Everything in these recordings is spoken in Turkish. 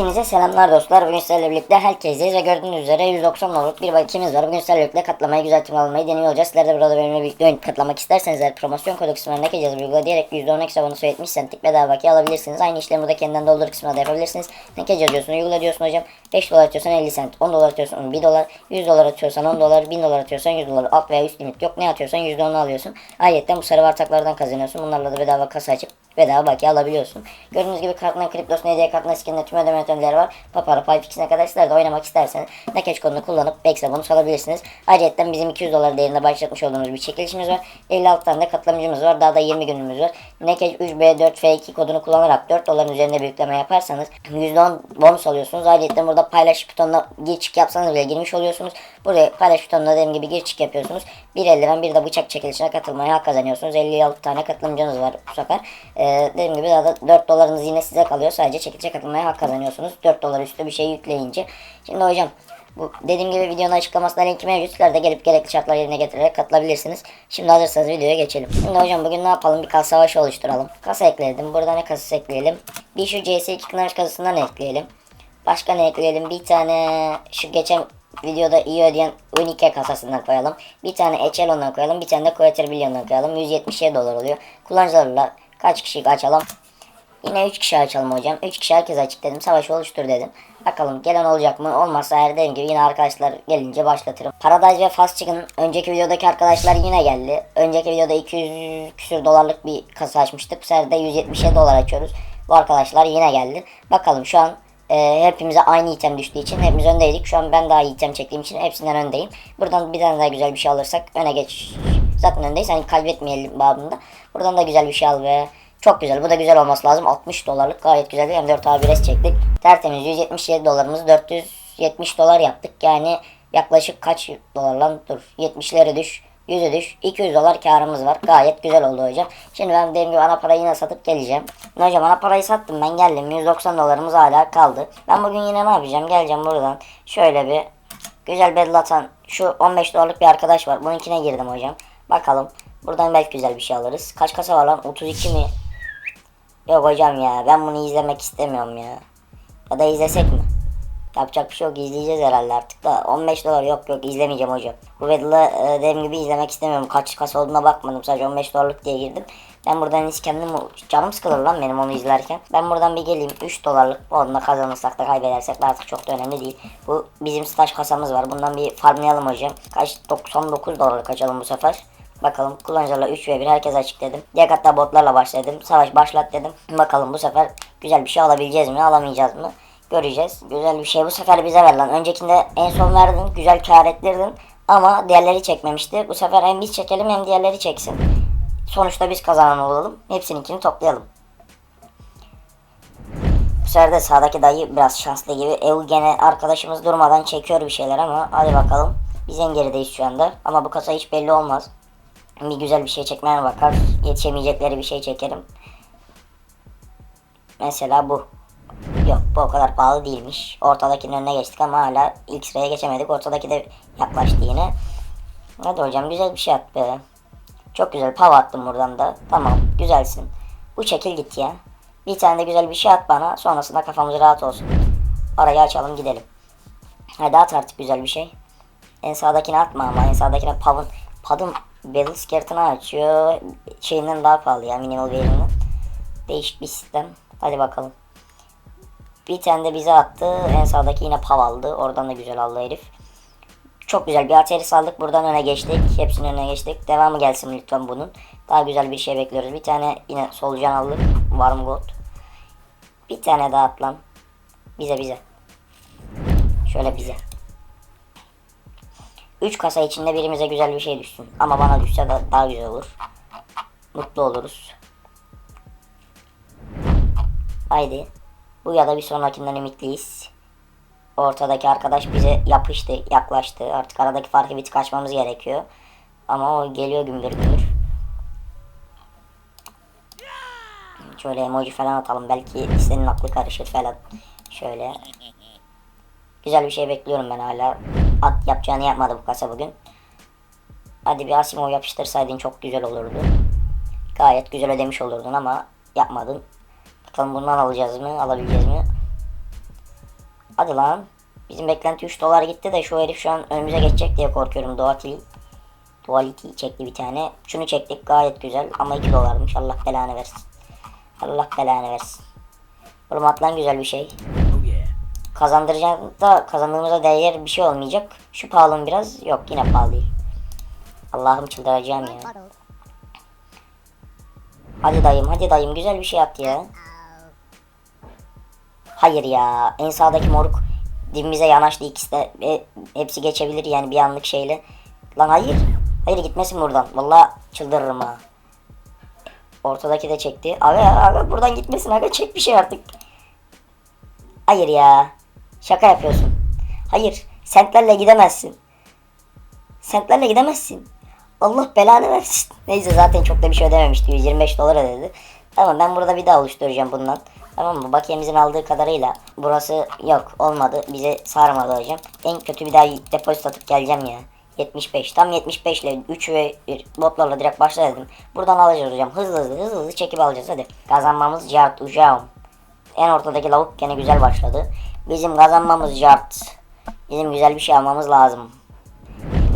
Hepinize selamlar dostlar. Bugün sizlerle birlikte herkesteyiz ve gördüğünüz üzere 190 dolarlık bir bakiyemiz var. Bugün sizlerle birlikte katlamayı güzel tüm almayı deniyor olacağız. Sizler de burada benimle birlikte oyun katlamak isterseniz eğer promosyon kodu kısmına yazıp uygula diyerek %10 ekstra bonus 70 centlik bedava bakiye alabilirsiniz. Aynı işlemi burada kendinden doldur kısmına da yapabilirsiniz. Ne kez yazıyorsun uygula diyorsun hocam. 5 dolar atıyorsan 50 cent, 10 dolar atıyorsan 1 dolar, 100 dolar atıyorsan 10 dolar, 1000 dolar atıyorsan 100 dolar. Alt veya üst limit yok. Ne atıyorsan %10'unu alıyorsun. Ayrıca bu sarı vartaklardan kazanıyorsun. Bunlarla da bedava kasa açıp bedava bakiye alabiliyorsun. Gördüğünüz gibi kartına kriptosuna hediye kartına skinine tüm ödeme yöntemleri var. Papara, Payfix'ine kadar sizler de oynamak isterseniz Nakeç kodunu kullanıp ekstra bonus alabilirsiniz. Ayrıca bizim 200 dolar değerinde başlatmış olduğumuz bir çekilişimiz var. 56 tane de katılımcımız var. Daha da 20 günümüz var. Nakeç 3B4F2 kodunu kullanarak 4 doların üzerinde bir yaparsanız %10 bonus alıyorsunuz. Ayrıca burada paylaş butonuna gir çık yapsanız bile girmiş oluyorsunuz. Buraya paylaş butonuna dediğim gibi gir çık yapıyorsunuz. Bir eldiven bir de bıçak çekilişine katılmaya hak kazanıyorsunuz. 56 tane katılımcınız var bu sefer. Ee, dediğim gibi daha da 4 dolarınız yine size kalıyor. Sadece çekilişe katılmaya hak kazanıyorsunuz. 4 dolar üstü bir şey yükleyince. Şimdi hocam bu dediğim gibi videonun açıklamasında linki mevcut. Sizler de gelip gerekli şartlar yerine getirerek katılabilirsiniz. Şimdi hazırsanız videoya geçelim. Şimdi hocam bugün ne yapalım? Bir kasa savaşı oluşturalım. Kasa ekledim. Burada ne kasası ekleyelim? Bir şu CS2 Kınaç kasasından ekleyelim. Başka ne ekleyelim? Bir tane şu geçen videoda iyi ödeyen Unike kasasından koyalım. Bir tane Echelon'dan koyalım. Bir tane de Coeter Billion'dan koyalım. 177 dolar oluyor. Kullanıcılarla kaç kişi açalım? Yine 3 kişi açalım hocam. 3 kişi herkes açık dedim. Savaşı oluştur dedim. Bakalım gelen olacak mı? Olmazsa her dediğim gibi yine arkadaşlar gelince başlatırım. Paradise ve Fast Chicken önceki videodaki arkadaşlar yine geldi. Önceki videoda 200 küsür dolarlık bir kasa açmıştık. Bu sefer de 177 dolar açıyoruz. Bu arkadaşlar yine geldi. Bakalım şu an e, hepimize aynı item düştüğü için hepimiz öndeydik. Şu an ben daha iyi item çektiğim için hepsinden öndeyim. Buradan bir tane daha güzel bir şey alırsak öne geç. Zaten öndeyiz. Hani kaybetmeyelim babında. Buradan da güzel bir şey al ve çok güzel. Bu da güzel olması lazım. 60 dolarlık gayet güzel. M4 A1S çektik. Tertemiz 177 dolarımız 470 dolar yaptık. Yani yaklaşık kaç dolar lan? Dur. 70'lere düş. 100'e düş. 200 dolar karımız var. Gayet güzel oldu hocam. Şimdi ben dediğim gibi ana parayı yine satıp geleceğim. Hocam ana parayı sattım ben geldim. 190 dolarımız hala kaldı. Ben bugün yine ne yapacağım? Geleceğim buradan. Şöyle bir güzel battle atan şu 15 dolarlık bir arkadaş var. Bununkine girdim hocam. Bakalım. Buradan belki güzel bir şey alırız. Kaç kasa var lan? 32 mi? Yok hocam ya ben bunu izlemek istemiyorum ya. Ya da izlesek mi? Yapacak bir şey yok izleyeceğiz herhalde artık da 15 dolar yok yok izlemeyeceğim hocam. Bu Battle'ı e, dediğim gibi izlemek istemiyorum. Kaç kasa olduğuna bakmadım sadece 15 dolarlık diye girdim. Ben buradan hiç kendim canım sıkılır lan benim onu izlerken. Ben buradan bir geleyim 3 dolarlık onunla kazanırsak da kaybedersek de artık çok da önemli değil. Bu bizim staj kasamız var. Bundan bir farmlayalım hocam. Kaç 99 dolarlık açalım bu sefer. Bakalım kullanıcılarla 3 ve 1 herkes açık dedim. Diğer hatta botlarla başladım. Savaş başlat dedim. Bakalım bu sefer güzel bir şey alabileceğiz mi alamayacağız mı? Göreceğiz. Güzel bir şey bu sefer bize ver lan. Öncekinde en son verdin. Güzel kar ettirdin. Ama diğerleri çekmemişti. Bu sefer hem biz çekelim hem diğerleri çeksin. Sonuçta biz kazanan olalım. Hepsininkini toplayalım. Bu sefer de sağdaki dayı biraz şanslı gibi. Ev gene arkadaşımız durmadan çekiyor bir şeyler ama hadi bakalım. Biz en gerideyiz şu anda. Ama bu kasa hiç belli olmaz. Bir güzel bir şey çekmeye bakar. Yetişemeyecekleri bir şey çekerim. Mesela bu. Yok bu o kadar pahalı değilmiş. Ortadakinin önüne geçtik ama hala ilk sıraya geçemedik. Ortadaki de yaklaştı yine. Hadi hocam güzel bir şey at be. Çok güzel pav attım buradan da. Tamam güzelsin. Bu çekil git ya. Bir tane de güzel bir şey at bana. Sonrasında kafamız rahat olsun. Parayı açalım gidelim. Hadi at artık güzel bir şey. En sağdakini atma ama en sağdakine pavın. Padın Battle Scart'ını açıyor. Şeyinden daha pahalı ya minimal verinden. Değişik bir sistem. Hadi bakalım. Bir tane de bize attı. En sağdaki yine pav aldı. Oradan da güzel aldı herif. Çok güzel bir ateri saldık. Buradan öne geçtik. Hepsinin önüne geçtik. Devamı gelsin lütfen bunun. Daha güzel bir şey bekliyoruz. Bir tane yine solucan aldık. Warm God. Bir tane daha at lan. Bize bize. Şöyle bize. 3 kasa içinde birimize güzel bir şey düşsün. Ama bana düşse de daha güzel olur. Mutlu oluruz. Haydi. Bu ya da bir sonrakinden ümitliyiz. Ortadaki arkadaş bize yapıştı, yaklaştı. Artık aradaki farkı bir tık açmamız gerekiyor. Ama o geliyor gümbür gümbür. Şöyle emoji falan atalım. Belki senin aklı karışır falan. Şöyle. Güzel bir şey bekliyorum ben hala. At yapacağını yapmadı bu kasa bugün. Hadi bir Asimov yapıştırsaydın çok güzel olurdu. Gayet güzel ödemiş olurdun ama yapmadın. Bakalım bundan alacağız mı? Alabileceğiz mi? Hadi lan. Bizim beklenti 3 dolar gitti de şu herif şu an önümüze geçecek diye korkuyorum. Duality. Duality çekti bir tane. Şunu çektik gayet güzel ama 2 dolarmış. Allah belanı versin. Allah belanı versin. Oğlum atlan güzel bir şey. Kazandıracağım da kazandığımıza değer bir şey olmayacak. Şu pahalı mı biraz? Yok yine pahalı değil. Allah'ım çıldıracağım ya. Hadi dayım hadi dayım güzel bir şey at ya. Hayır ya en sağdaki moruk dibimize yanaştı ikisi de e, hepsi geçebilir yani bir anlık şeyle. Lan hayır. Hayır gitmesin buradan. Vallahi çıldırırım ha. Ortadaki de çekti. Aga aga buradan gitmesin aga çek bir şey artık. Hayır ya. Şaka yapıyorsun. Hayır. Sentlerle gidemezsin. Sentlerle gidemezsin. Allah belanı versin. Neyse zaten çok da bir şey ödememişti. 125 dolar ödedi. Tamam ben burada bir daha oluşturacağım bundan. Tamam mı? Bakiyemizin aldığı kadarıyla burası yok olmadı. Bize sarmadı hocam. En kötü bir daha depozit atıp geleceğim ya. 75. Tam 75 ile 3 ve botlarla direkt başla dedim. Buradan alacağız hocam. Hızlı hızlı hızlı hızlı çekip alacağız hadi. Kazanmamız cart ucağım. En ortadaki lavuk gene güzel başladı. Bizim kazanmamız cart. Bizim güzel bir şey almamız lazım.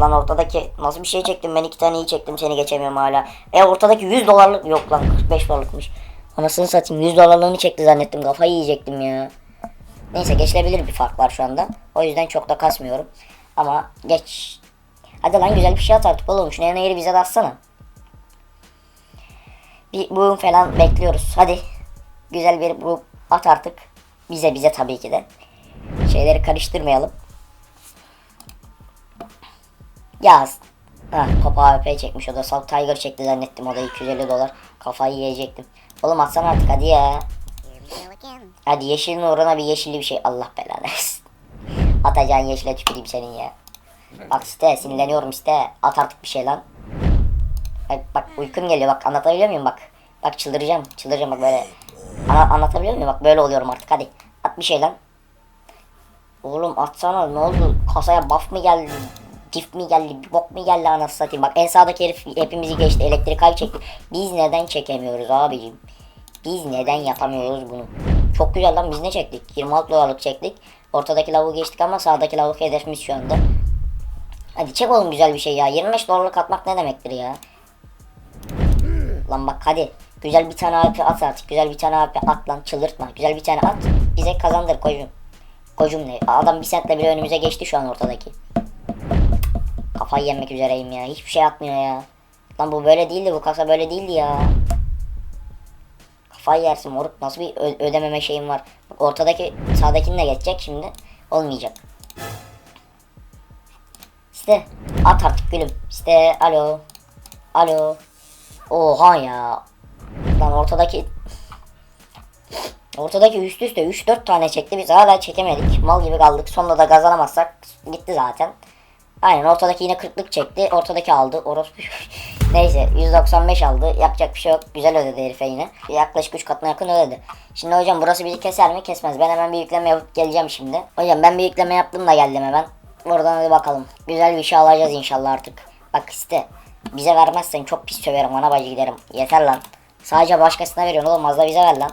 Lan ortadaki nasıl bir şey çektim ben iki tane iyi çektim seni geçemiyorum hala. E ortadaki 100 dolarlık yok lan 45 dolarlıkmış. Anasını satayım 100 dolarlığını çekti zannettim kafayı yiyecektim ya. Neyse geçilebilir bir fark var şu anda. O yüzden çok da kasmıyorum. Ama geç. Hadi lan güzel bir şey at artık oğlum. Şunu yeri bize de atsana. Bir boom falan bekliyoruz. Hadi. Güzel bir bu at artık. Bize bize tabii ki de. Şeyleri karıştırmayalım. Yaz. Ha, Papa AWP çekmiş o da. Salt Tiger çekti zannettim o da 250 dolar. Kafayı yiyecektim. Oğlum atsana artık hadi ya. Hadi yeşilin uğruna bir yeşilli bir şey. Allah belanı. Atacağın yeşile tüküreyim senin ya. Bak site sinirleniyorum site. At artık bir şey lan. Bak, bak uykum geliyor bak anlatabiliyor muyum bak. Bak çıldıracağım çıldıracağım bak böyle. Ana, anlatabiliyor muyum bak böyle oluyorum artık hadi. At bir şey lan. Oğlum atsana ne oldu? Kasaya buff mı geldi? Diff mi geldi? Bok mu geldi anasını satayım? Bak en sağdaki herif hepimizi geçti. Elektrik ay çekti. Biz neden çekemiyoruz abicim? Biz neden yapamıyoruz bunu? Çok güzel lan biz ne çektik? 26 dolarlık çektik. Ortadaki lavuğu geçtik ama sağdaki lavuk hedefimiz şu anda. Hadi çek oğlum güzel bir şey ya. 25 dolarlık atmak ne demektir ya? Lan bak hadi. Güzel bir tane AP at artık. Güzel bir tane AP at lan çıldırtma. Güzel bir tane at. Bize kazandır kocum. Kocum ne? Adam bir sentle bile önümüze geçti şu an ortadaki. Kafayı yemek üzereyim ya. Hiçbir şey atmıyor ya. Lan bu böyle değildi. Bu kasa böyle değildi ya. Kafayı yersin moruk. Nasıl bir ödememe şeyim var. Bak ortadaki sağdakini de geçecek şimdi. Olmayacak. İşte at artık gülüm. İşte alo. Alo. Oha ya. Lan ortadaki Ortadaki üst üste 3-4 tane çekti. Biz hala çekemedik. Mal gibi kaldık. Sonunda da kazanamazsak gitti zaten. Aynen ortadaki yine 40'lık çekti. Ortadaki aldı. Orospu. Neyse 195 aldı. Yapacak bir şey yok. Güzel ödedi herife yine. Yaklaşık 3 katına yakın ödedi. Şimdi hocam burası bizi keser mi? Kesmez. Ben hemen bir yükleme yapıp geleceğim şimdi. Hocam ben bir yükleme yaptım da geldim hemen. Oradan hadi bakalım. Güzel bir şey alacağız inşallah artık. Bak işte. Bize vermezsen çok pis söverim. Ana bacı giderim. Yeter lan. Sadece başkasına veriyorsun oğlum. Az da bize ver lan.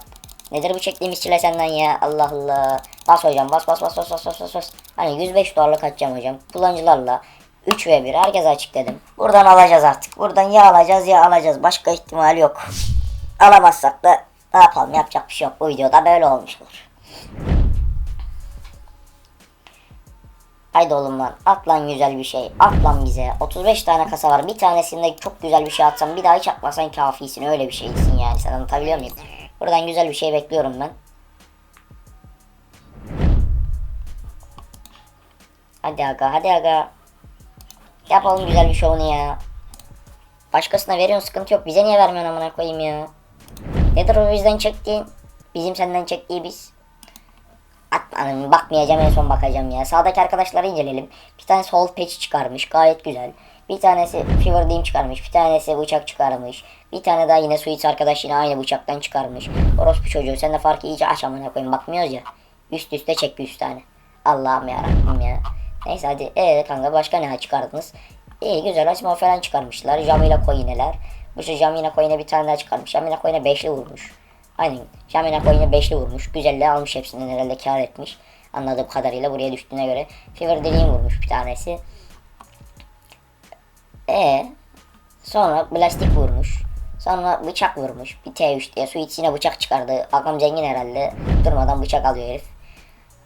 Nedir bu çektiğim işçiler senden ya? Allah Allah. Bas hocam bas bas bas bas bas bas bas. Hani 105 dolarlık atacağım hocam. Kullanıcılarla 3 ve 1 herkese açık dedim. Buradan alacağız artık. Buradan ya alacağız ya alacağız. Başka ihtimal yok. Alamazsak da ne yapalım yapacak bir şey yok. Bu videoda böyle olmuş olur. Haydi oğlum lan at lan güzel bir şey. At lan bize. 35 tane kasa var. Bir tanesinde çok güzel bir şey atsan bir daha hiç atmasan kafisin. Öyle bir şeysin yani. Sen anlatabiliyor muyum? Buradan güzel bir şey bekliyorum ben. Hadi aga hadi aga. Yapalım güzel bir şovunu ya. Başkasına veriyorsun sıkıntı yok. Bize niye vermiyorsun amına koyayım ya. Nedir o bizden çektiğin? Bizim senden çektiği biz. Atmanın bakmayacağım en son bakacağım ya. Sağdaki arkadaşları inceleyelim. Bir tanesi hold patch çıkarmış gayet güzel. Bir tanesi Fever Dream çıkarmış. Bir tanesi bıçak çıkarmış. Bir tane daha yine Suits arkadaş yine aynı bıçaktan çıkarmış. Orospu çocuğu sen de farkı iyice aç amına koyayım bakmıyoruz ya. Üst üste çek üst tane. Allah'ım yarabbim ya. Neyse hadi ee kanka başka ne çıkardınız? İyi güzel açma falan çıkarmışlar. Jamila Coin'eler. Bu şu Jamila Coin'e bir tane daha çıkarmış. Jamila Coin'e beşli vurmuş. Aynen. Jamila Coin'e beşli vurmuş. Güzelle almış hepsinden herhalde kar etmiş. Anladığım kadarıyla buraya düştüğüne göre. Fever Dream vurmuş bir tanesi. E sonra plastik vurmuş. Sonra bıçak vurmuş. Bir T3 diye su içine bıçak çıkardı. Agam zengin herhalde. Durmadan bıçak alıyor herif.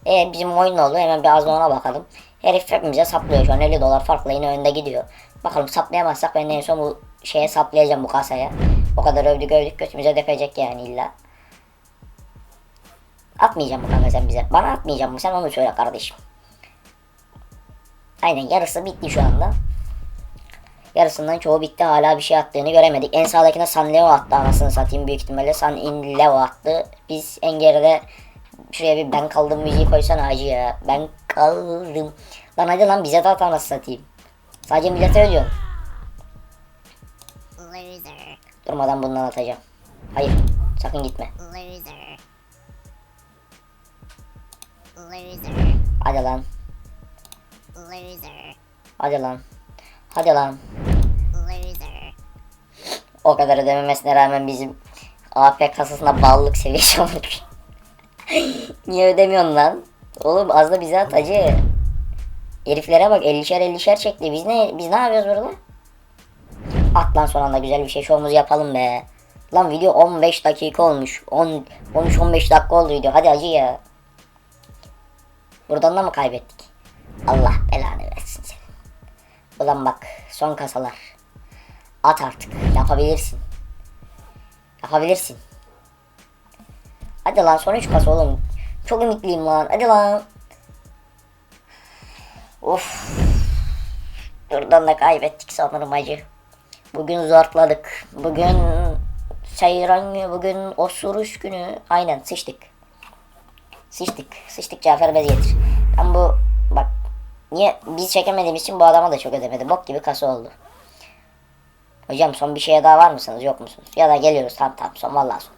E bizim oyun oldu. Hemen biraz da ona bakalım. Herif hepimize saplıyor şu an 50 dolar farkla yine önde gidiyor. Bakalım saplayamazsak ben en son bu şeye saplayacağım bu kasaya. O kadar övdük övdük götümüze depecek yani illa. Atmayacağım mı kanka sen bize? Bana atmayacağım mı? Sen onu söyle kardeşim. Aynen yarısı bitti şu anda. Yarısından çoğu bitti. Hala bir şey attığını göremedik. En sağdakine San Leo attı anasını satayım. Büyük ihtimalle San In Leo attı. Biz en geride şuraya bir ben kaldım müziği koysana acı ya. Ben kaldım. Lan hadi lan bize de at anasını satayım. Sadece millete ödüyorum. Loser. Durmadan bundan atacağım. Hayır. Sakın gitme. Loser. Loser. Hadi lan. Loser. Hadi lan. Hadi lan. O kadar ödememesine rağmen bizim AP kasasına bağlılık seviyesi olmuş. Niye ödemiyorsun lan? Oğlum az da bize at acı. Heriflere bak 50'şer 50'şer çekti. Biz ne biz ne yapıyoruz burada? At lan son anda güzel bir şey şovumuzu yapalım be. Lan video 15 dakika olmuş. 10 13-15 dakika oldu video. Hadi acı ya. Buradan da mı kaybettik? Allah belanı versin seni. Ulan bak son kasalar. At artık. Yapabilirsin. Yapabilirsin. Hadi lan son 3 kasa oğlum. Çok ümitliyim lan. Hadi lan. Of. Buradan da kaybettik sanırım acı. Bugün zorladık. Bugün seyran günü. Bugün osuruş günü. Aynen sıçtık. Sıçtık. Sıçtık Cafer Bey getir. Ben bu bak niye biz çekemediğimiz için bu adama da çok ödemedi. Bok gibi kasa oldu. Hocam son bir şeye daha var mısınız yok musunuz? Ya da geliyoruz tamam tamam son vallahi son.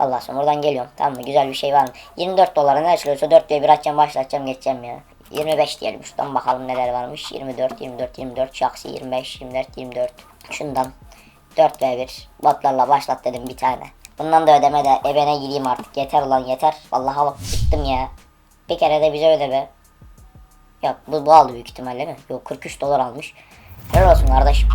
Vallahi son buradan geliyorum tamam mı güzel bir şey var mı? 24 dolara ne açılıyorsa 4 diye bir açacağım başlatacağım geçeceğim ya. 25 diyelim şuradan bakalım neler varmış. 24 24 24 şahsi 25 24 24. Şundan 4 ve 1 botlarla başlat dedim bir tane. Bundan da ödeme de ebene gireyim artık yeter ulan yeter. Vallahi bak bıktım ya. Bir kere de bize öde be. Yok bu, bu aldı büyük ihtimalle mi? Yok 43 dolar almış. Helal olsun kardeşim.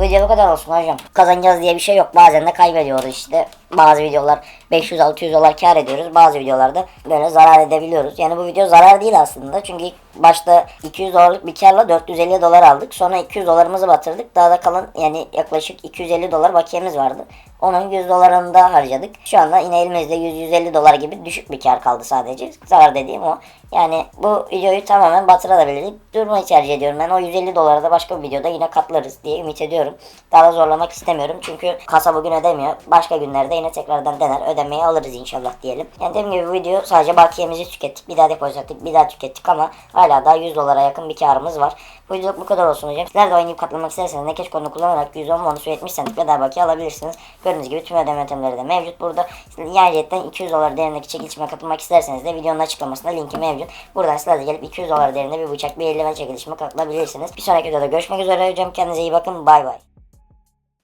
Video bu kadar olsun hocam. Kazanacağız diye bir şey yok. Bazen de kaybediyoruz işte. Bazı videolar 500-600 dolar kar ediyoruz. Bazı videolarda böyle zarar edebiliyoruz. Yani bu video zarar değil aslında. Çünkü ilk başta 200 dolarlık bir karla 450 dolar aldık. Sonra 200 dolarımızı batırdık. Daha da kalan yani yaklaşık 250 dolar bakiyemiz vardı. Onun 100 dolarını da harcadık. Şu anda yine elimizde 100-150 dolar gibi düşük bir kar kaldı sadece. Zarar dediğim o. Yani bu videoyu tamamen batırabilirdik. Durmayı tercih ediyorum. Ben o 150 dolara da başka bir videoda yine katlarız diye ümit ediyorum. Daha da zorlamak istemiyorum. Çünkü kasa bugün ödemiyor. Başka günlerde yine tekrardan dener. Ödemeyi alırız inşallah diyelim. Yani dediğim gibi bu video sadece bakiyemizi tükettik. Bir daha depozit attık. Bir daha tükettik ama hala daha 100 dolara yakın bir karımız var. Bu video bu kadar olsun hocam. Sizler de oynayıp katlamak isterseniz Nekeş kodunu kullanarak 110 bonus ve 70 centlik bedava bakiye alabilirsiniz. Gördüğünüz gibi tüm ödeme yöntemleri de mevcut burada. Ayrıca 200 dolar değerindeki çekilişime katılmak isterseniz de videonun açıklamasında linki mevcut. Buradan sizler de gelip 200 dolar değerinde bir bıçak bir eldiven çekilişime katılabilirsiniz. Bir sonraki videoda görüşmek üzere hocam. Kendinize iyi bakın. Bay bay.